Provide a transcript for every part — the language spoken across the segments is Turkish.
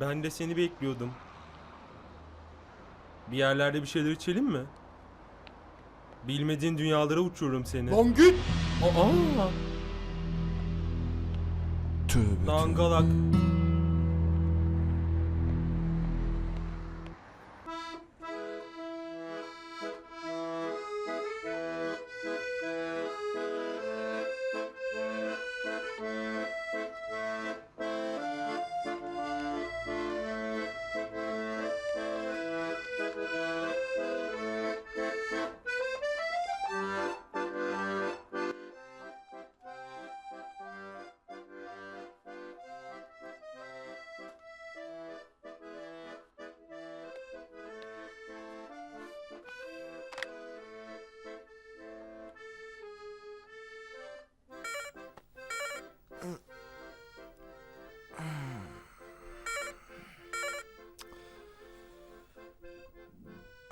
Ben de seni bekliyordum. Bir yerlerde bir şeyler içelim mi? Bilmediğin dünyalara uçururum seni. Lan git. Aa, Tövbe dangalak.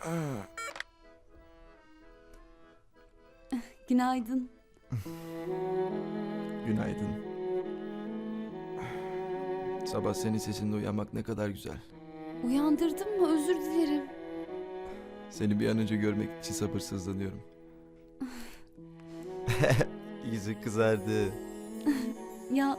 Günaydın. Günaydın. Sabah senin sesinde uyanmak ne kadar güzel. Uyandırdım mı? Özür dilerim. Seni bir an önce görmek için sabırsızlanıyorum. Yüzü kızardı. Ya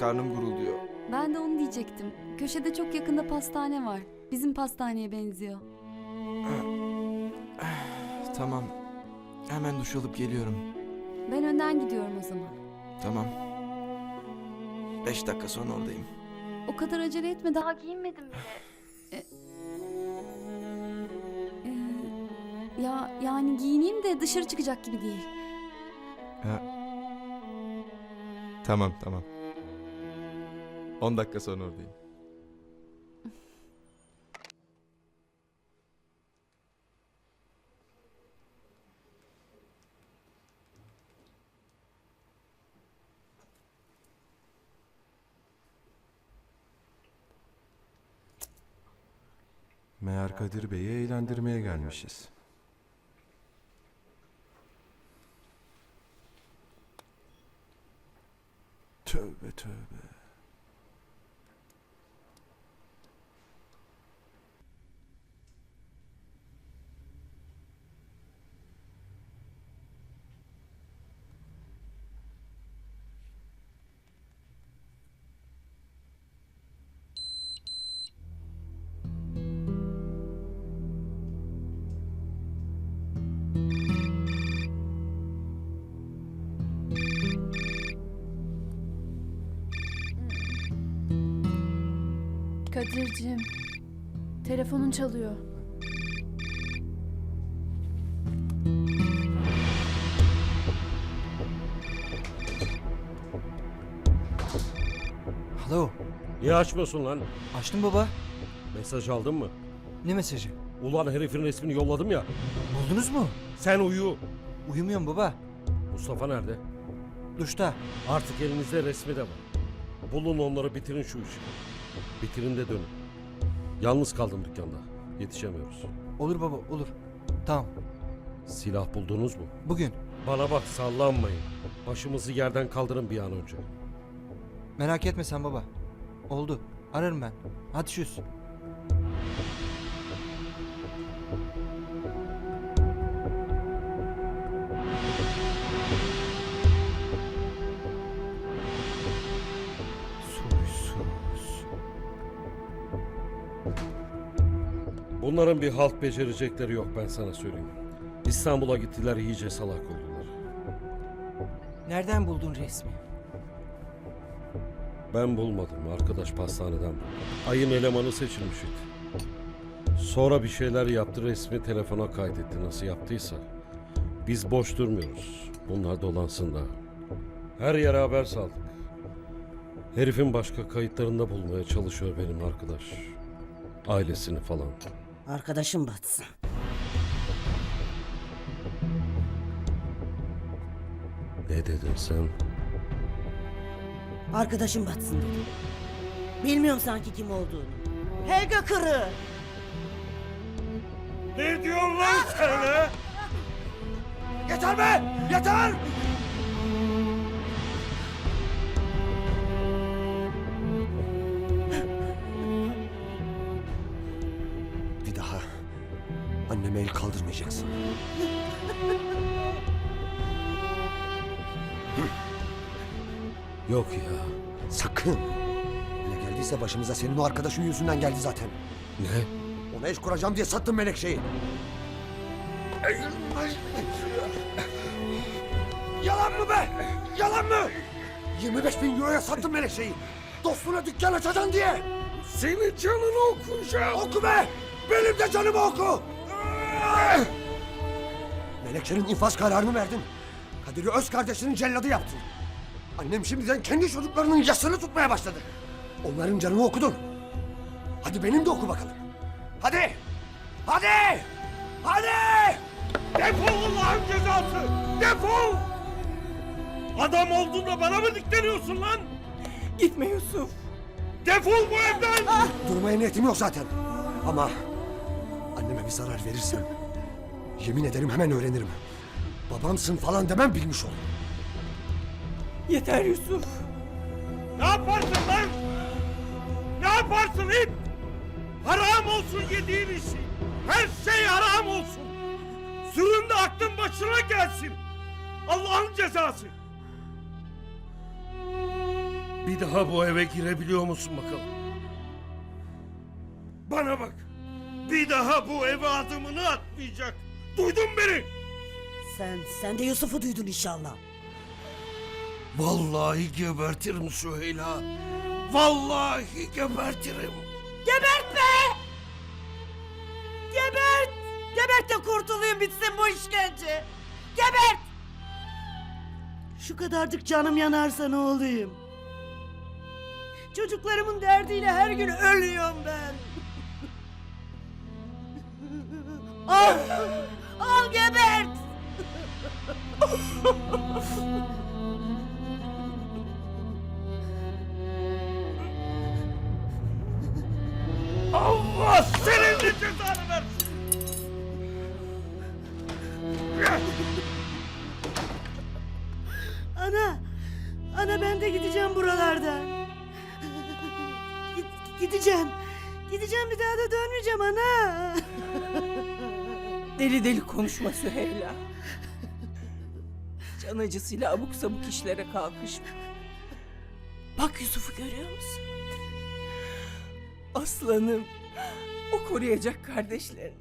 Karnım gurulduyor. Ben de onu diyecektim. Köşede çok yakında pastane var. Bizim pastaneye benziyor. Tamam. Hemen duş alıp geliyorum. Ben önden gidiyorum o zaman. Tamam. Beş dakika sonra oradayım. O kadar acele etme daha giyinmedim bile. E, e, ya yani giyineyim de dışarı çıkacak gibi değil. Ha. Tamam tamam. On dakika sonra oradayım. Meğer Kadir Bey'i eğlendirmeye gelmişiz. Tövbe tövbe. Kadir'cim, telefonun çalıyor. Alo, Niye açmıyorsun lan? açtım baba. Mesaj aldın mı? Ne mesajı? Ulan herifin resmini yolladım ya. Buldunuz mu? Sen uyu. Uyumuyorum baba. Mustafa nerede? Duşta. Artık elinizde resmi de var. Bulun onları bitirin şu işi. Bitirin de dönün. Yalnız kaldım dükkanda. Yetişemiyoruz. Olur baba, olur. Tamam, Silah buldunuz mu? bugün. Bana bak sallanmayın. Başımızı yerden kaldırın bir an önce. Merak etme sen baba. Oldu. Ararım ben. Hadi şuş. Bunların bir halt becerecekleri yok ben sana söyleyeyim. İstanbul'a gittiler iyice salak oldular. Nereden buldun resmi? Ben bulmadım. Arkadaş pastaneden. Ayın elemanı seçilmişti. Sonra bir şeyler yaptı resmi telefona kaydetti nasıl yaptıysa. Biz boş durmuyoruz. Bunlar dolansın da. Her yere haber saldık. Herifin başka kayıtlarında bulmaya çalışıyor benim arkadaş. Ailesini falan. Arkadaşım batsın. Ne dedin sen? Arkadaşım batsın dedim. Bilmiyorum sanki kim olduğunu. Helga Kırı. Ne diyorsun lan sen ha? Yeter be! Yeter! Sakın. Ne geldiyse başımıza senin o arkadaşın yüzünden geldi zaten. Ne? Ona iş kuracağım diye sattın Melekşe'yi. Yalan mı be? Yalan mı? 25 bin euroya sattın Melekşe'yi. Dostuna dükkan açacaksın diye. Senin canını okuyacağım. Oku be! Benim de canımı oku! Melekşe'nin infaz kararını verdin. Kadir'i öz kardeşinin celladı yaptın. Annem şimdiden kendi çocuklarının yasını tutmaya başladı. Onların canını okudun. Hadi benim de oku bakalım. Hadi! Hadi! Hadi! Defol Allah'ın cezası! Defol! Adam olduğunda bana mı dikleniyorsun lan? Gitme Yusuf. Defol bu evden! Durmaya niyetim yok zaten. Ama anneme bir zarar verirsen yemin ederim hemen öğrenirim. Babamsın falan demem bilmiş ol. Yeter Yusuf. Ne yaparsın lan? Ne yaparsın it? Haram olsun yediğin işi. Her şey haram olsun. Sürün de aklın başına gelsin. Allah'ın cezası. Bir daha bu eve girebiliyor musun bakalım? Bana bak. Bir daha bu eve adımını atmayacak. Duydun beni? Sen, sen de Yusuf'u duydun inşallah. Vallahi gebertirim Süheyla. Vallahi gebertirim. Gebert be! Gebert! Gebert de kurtulayım bitsin bu işkence. Gebert! Şu kadarcık canım yanarsa ne olayım? Çocuklarımın derdiyle her gün ölüyorum ben. al! Al gebert! de cezanı versin. Ana! Ana ben de gideceğim buralardan. Git- gideceğim. Gideceğim bir daha da dönmeyeceğim ana. Deli deli konuşma Süheyla. Can acısıyla abuk sabuk işlere kalkışma. Bak Yusuf'u görüyor musun? Aslanım. O koruyacak kardeşlerini.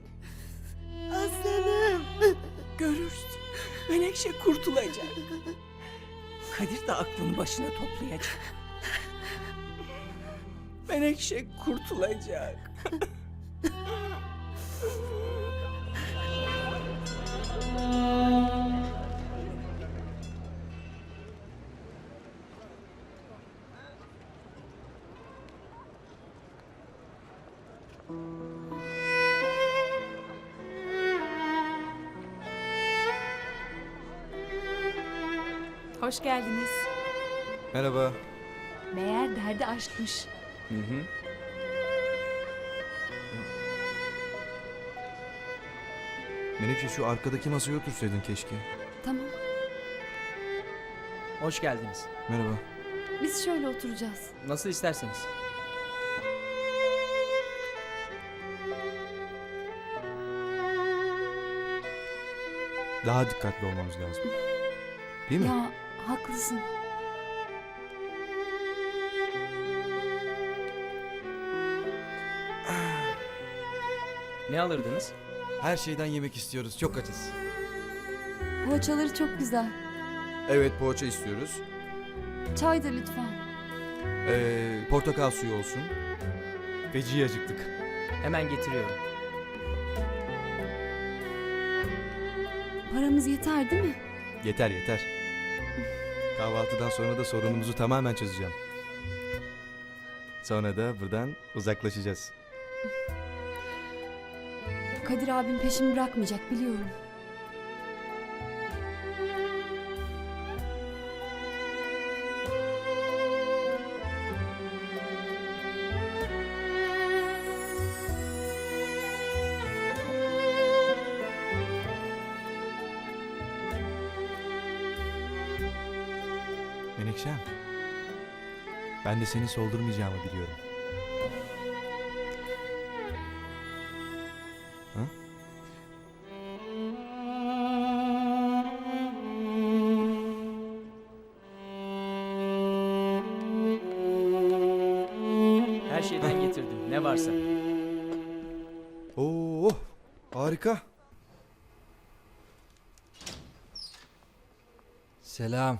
Aslanım. Görürsün. Menekşe kurtulacak. Kadir de aklını başına toplayacak. Menekşe kurtulacak. Hoş geldiniz. Merhaba. Meğer derdi aşkmış. Hı hı. Menekşe şu arkadaki masaya otursaydın keşke. Tamam. Hoş geldiniz. Merhaba. Biz şöyle oturacağız. Nasıl isterseniz. Daha dikkatli olmamız lazım. Değil mi? Ya haklısın. Ne alırdınız? Her şeyden yemek istiyoruz. Çok açız. Poğaçaları çok güzel. Evet poğaça istiyoruz. Çay da lütfen. Ee, portakal suyu olsun. Feci acıktık. Hemen getiriyorum. Paramız yeter değil mi? Yeter yeter. Kahvaltıdan sonra da sorunumuzu tamamen çözeceğim. Sonra da buradan uzaklaşacağız. Kadir abim peşimi bırakmayacak biliyorum. Gülsem. Ben de seni soldurmayacağımı biliyorum. Hı? Her şeyden getirdim. Ne varsa. Oo, harika. Selam.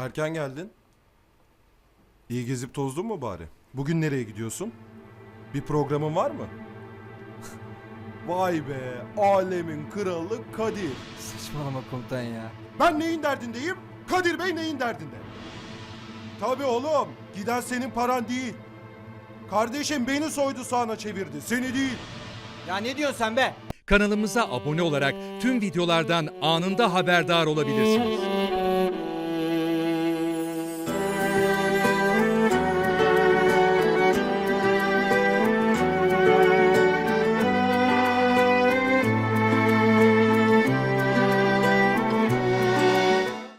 Erken geldin. İyi gezip tozdun mu bari? Bugün nereye gidiyorsun? Bir programın var mı? Vay be, alemin kralı Kadir. Saçmalama komutan ya. Ben neyin derdindeyim? Kadir Bey neyin derdinde? Tabii oğlum, giden senin paran değil. Kardeşim beni soydu sağına çevirdi, seni değil. Ya ne diyorsun sen be? Kanalımıza abone olarak tüm videolardan anında haberdar olabilirsiniz.